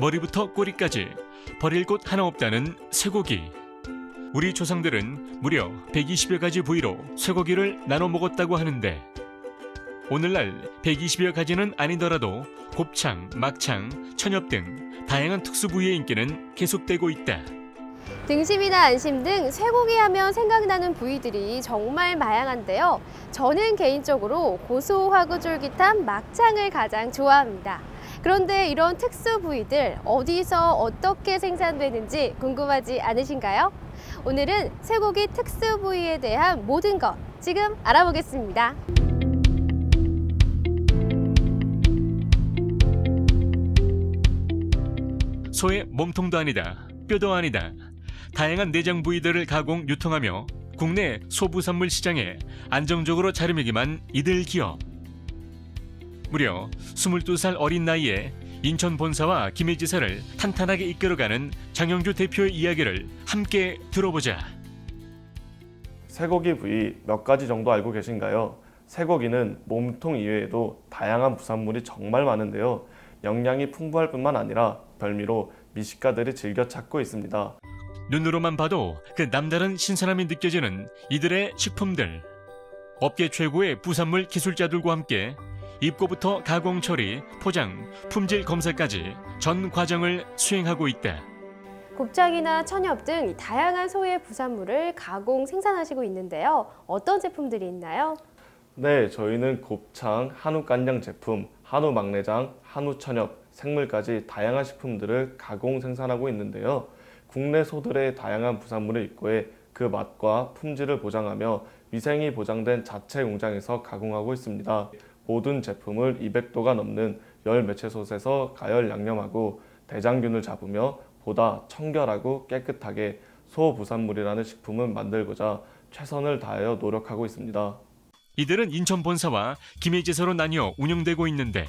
머리부터 꼬리까지 버릴 곳 하나 없다는 쇠고기. 우리 조상들은 무려 120여 가지 부위로 쇠고기를 나눠 먹었다고 하는데 오늘날 120여 가지는 아니더라도 곱창, 막창, 천엽 등 다양한 특수 부위의 인기는 계속되고 있다. 등심이나 안심 등 쇠고기 하면 생각나는 부위들이 정말 다양한데요. 저는 개인적으로 고소하고 쫄깃한 막창을 가장 좋아합니다. 그런데 이런 특수 부위들 어디서 어떻게 생산되는지 궁금하지 않으신가요? 오늘은 쇠고기 특수 부위에 대한 모든 것 지금 알아보겠습니다. 소의 몸통도 아니다, 뼈도 아니다. 다양한 내장 부위들을 가공 유통하며 국내 소부산물 시장에 안정적으로 자리매김한 이들 기업. 무려 22살 어린 나이에 인천 본사와 김해지사를 탄탄하게 이끌어가는 장영주 대표의 이야기를 함께 들어보자. 쇠고기 부위 몇 가지 정도 알고 계신가요? 쇠고기는 몸통 이외에도 다양한 부산물이 정말 많은데요. 영양이 풍부할 뿐만 아니라 별미로 미식가들이 즐겨 찾고 있습니다. 눈으로만 봐도 그 남다른 신선함이 느껴지는 이들의 식품들. 업계 최고의 부산물 기술자들과 함께 입고부터 가공 처리, 포장, 품질 검사까지 전 과정을 수행하고 있다. 곱창이나 천엽 등 다양한 소의 부산물을 가공 생산하시고 있는데요. 어떤 제품들이 있나요? 네, 저희는 곱창, 한우 간장 제품, 한우 막내장, 한우 천엽, 생물까지 다양한 식품들을 가공 생산하고 있는데요. 국내 소들의 다양한 부산물을 입고해 그 맛과 품질을 보장하며 위생이 보장된 자체 공장에서 가공하고 있습니다. 모든 제품을 200도가 넘는 열 매체솥에서 가열 양념하고 대장균을 잡으며 보다 청결하고 깨끗하게 소부산물이라는 식품을 만들고자 최선을 다하여 노력하고 있습니다. 이들은 인천 본사와 김해지사로 나뉘어 운영되고 있는데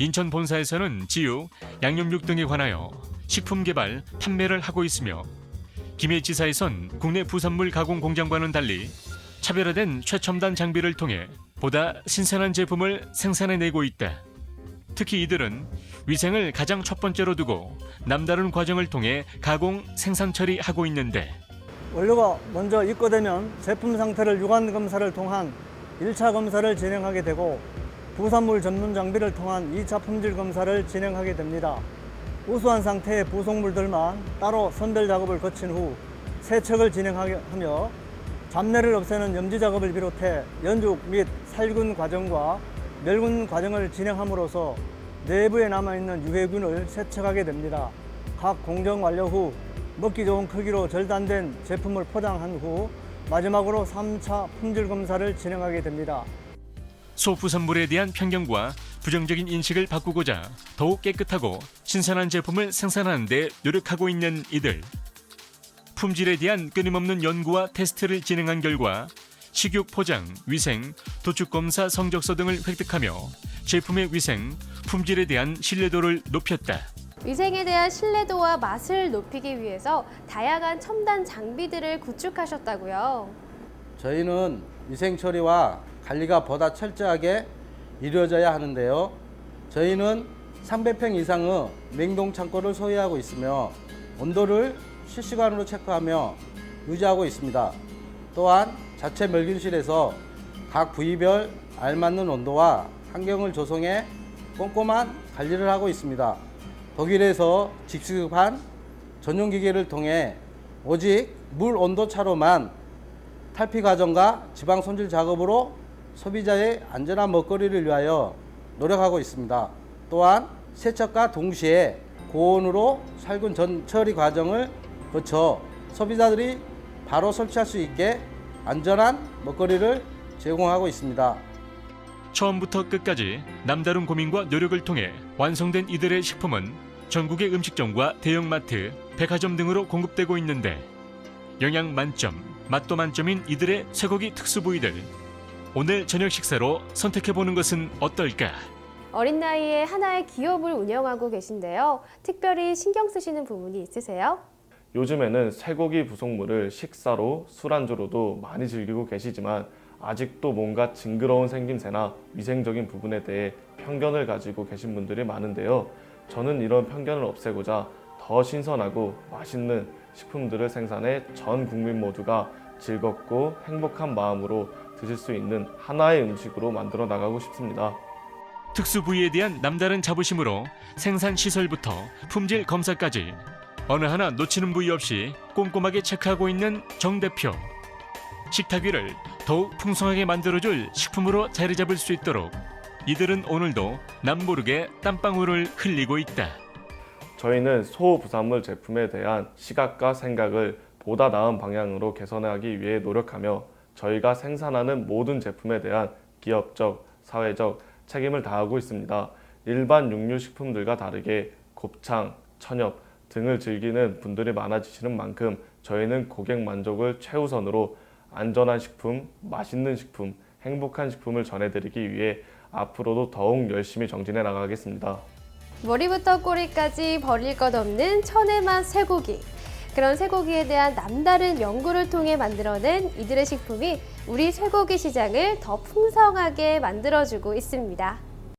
인천 본사에서는 지육, 양념육 등에 관하여 식품 개발, 판매를 하고 있으며 김해지사에선 국내 부산물 가공 공장과는 달리 차별화된 최첨단 장비를 통해 보다 신선한 제품을 생산해내고 있다. 특히 이들은 위생을 가장 첫 번째로 두고 남다른 과정을 통해 가공 생산 처리하고 있는데 원료가 먼저 입고되면 제품 상태를 유관 검사를 통한 1차 검사를 진행하게 되고 부산물 전문 장비를 통한 2차 품질 검사를 진행하게 됩니다. 우수한 상태의 부속물들만 따로 선별 작업을 거친 후 세척을 진행하며 잡내를 없애는 염지 작업을 비롯해 연죽 및 살균 과정과 멸균 과정을 진행함으로써 내부에 남아있는 유해균을 세척하게 됩니다. 각 공정 완료 후 먹기 좋은 크기로 절단된 제품을 포장한 후 마지막으로 3차 품질 검사를 진행하게 됩니다. 소부산물에 대한 편견과 부정적인 인식을 바꾸고자 더욱 깨끗하고 신선한 제품을 생산하는 데 노력하고 있는 이들. 품질에 대한 끊임없는 연구와 테스트를 진행한 결과 식육 포장, 위생, 도축 검사 성적서 등을 획득하며 제품의 위생, 품질에 대한 신뢰도를 높였다. 위생에 대한 신뢰도와 맛을 높이기 위해서 다양한 첨단 장비들을 구축하셨다고요. 저희는 위생 처리와 관리가 보다 철저하게 이루어져야 하는데요. 저희는 300평 이상의 냉동 창고를 소유하고 있으며 온도를 실시간으로 체크하며 유지하고 있습니다. 또한 자체 멸균실에서 각 부위별 알맞는 온도와 환경을 조성해 꼼꼼한 관리를 하고 있습니다. 독일에서 직수급한 전용 기계를 통해 오직 물 온도 차로만 탈피 과정과 지방 손질 작업으로 소비자의 안전한 먹거리를 위하여 노력하고 있습니다. 또한 세척과 동시에 고온으로 살균 전 처리 과정을 거쳐 소비자들이 바로 설치할 수 있게 안전한 먹거리를 제공하고 있습니다. 처음부터 끝까지 남다른 고민과 노력을 통해 완성된 이들의 식품은 전국의 음식점과 대형마트, 백화점 등으로 공급되고 있는데 영양 만점, 맛도 만점인 이들의 쇠고기 특수 부위들 오늘 저녁 식사로 선택해 보는 것은 어떨까? 어린 나이에 하나의 기업을 운영하고 계신데요. 특별히 신경 쓰시는 부분이 있으세요? 요즘에는 쇠고기 부속물을 식사로 술안주로도 많이 즐기고 계시지만 아직도 뭔가 징그러운 생김새나 위생적인 부분에 대해 편견을 가지고 계신 분들이 많은데요. 저는 이런 편견을 없애고자 더 신선하고 맛있는 식품들을 생산해 전 국민 모두가 즐겁고 행복한 마음으로 드실 수 있는 하나의 음식으로 만들어 나가고 싶습니다. 특수 부위에 대한 남다른 자부심으로 생산 시설부터 품질 검사까지 어느 하나 놓치는 부위 없이 꼼꼼하게 체크하고 있는 정 대표. 식탁 위를 더욱 풍성하게 만들어줄 식품으로 자리 잡을 수 있도록 이들은 오늘도 남모르게 땀방울을 흘리고 있다. 저희는 소부산물 제품에 대한 시각과 생각을 보다 나은 방향으로 개선하기 위해 노력하며 저희가 생산하는 모든 제품에 대한 기업적, 사회적 책임을 다하고 있습니다. 일반 육류식품들과 다르게 곱창, 천엽 등을 즐기는 분들이 많아지시는 만큼 저희는 고객 만족을 최우선으로 안전한 식품, 맛있는 식품, 행복한 식품을 전해드리기 위해 앞으로도 더욱 열심히 정진해 나가겠습니다. 머리부터 꼬리까지 버릴 것 없는 천의 맛 쇠고기. 그런 쇠고기에 대한 남다른 연구를 통해 만들어낸 이들의 식품이 우리 쇠고기 시장을 더 풍성하게 만들어주고 있습니다.